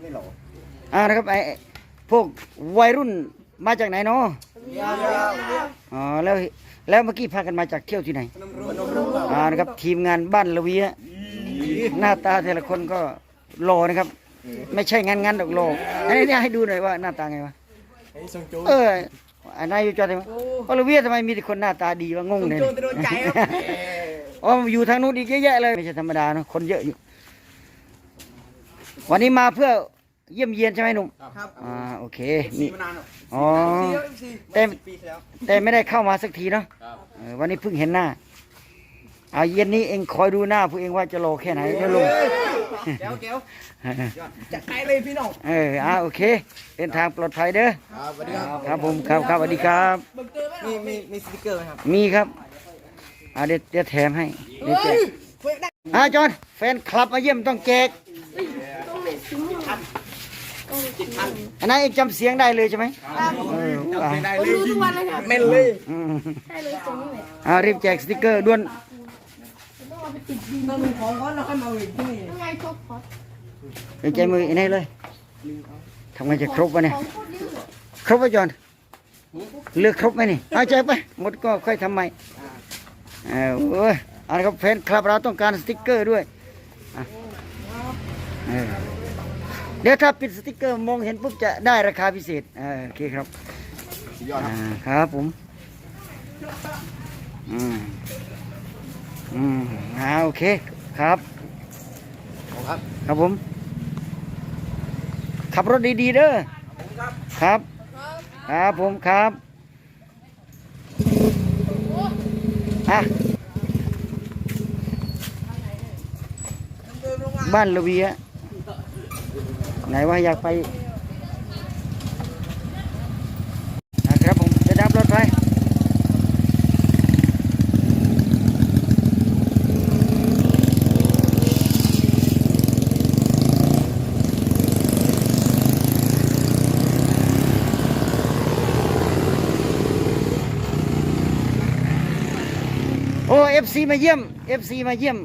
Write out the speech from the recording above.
ไม่หล่ออ่านะครับไอ้พวกวัยรุ่นมาจากไหนเนาะอ๋อแล้วแล้วเมื่อกี้พากันมาจากเที่ยวที่ไหนอ่านะครับทีมงานบ้านละเวียหน้าตาแต่ละคนก็หล่อนะครับ ไม่ใช่งั้นงั้นๆดอกหล่ออันนี้เนี่ยให้ดูหน่อยว่าหน้าตาไงวะไอ้ทรงโจเอออันนายอยู่จอดทำไมเพราะละเวียทำไมมีแต่คนหน้าตาดีวะงงเลยโจจะโดนใจครับอ๋ออยู่ทางนู้นอีกเยอะแยะเลยไม่ใช่ธรรมดาเนอะคนเยอะอยู่ วันนี้มาเพื่อเยี่ยมเยียนใช่ไหมหนุ่มครับอ่าโอเคสีนี่มานานหรออ๋อสีเต็มปีที่แล้ว แต่ไม่ได้เข้ามาสักทีเนาะเออวันนี้เพิ่งเห็นหน้าเอาเย็นนี้เองคอยดูหน้าผู้เองว่าจะโลแค่ไหนเดี๋ยวลงแก้วแก้วจัดไปเลยพี่น้องเอออ่าโอเคเดินทางปลอดภัยเด้อครับสวัสดีครับครับผมครับครับสวัสดีครับมีมีมีสติกเกอร์ไหมครับมีครับอ่าเดี๋ยวเดี๋ยวแถมให้เดี๋ยวแจกอ่าจอนแฟนคลับมาเยี่ยมต้องแจก อันนั้นเองจำเสียงได้เลยใช่ไหมเอออ่าได้เลยทุกวันเลยค่ะเมนเลยอืมใช่เลยตรงนี้เลยอ่ารีบแจกสติกเกอร์ด่วนต้องเอาไปติดดินต้องมีของก่อนแล้วค่อยมาวิ่งที่นี่ยังไงครบพอเองใจมืออันนี้เลยทำไงจะครบวะเนี่ยของโครเยอะเลยครบป่ะจอนเลือกครบไหมนี่เอาใจไปหมดก็ค่อยทำใหม่เอออ้ยเอันครับแฟนคลับเราต้องการสติกเกอร์ด้วยอะเออ เดี๋ยวถ้าปิดสติกเกอร์มองเห็นปุ๊บจะได้ราคาพิเศษเออโอเคครับสุดยอดครับอ่าครับผมอืมอืมอ่าโอเคครับครับครับผม ขับรถดีๆเด้อครับ ครับผมครับอะบ้านละเวีย ไหนว่าอยากไปนะครับผมจะดับรถไปโอ้เอฟซีมาเยี่ยมเอฟซีมาเยี่ยม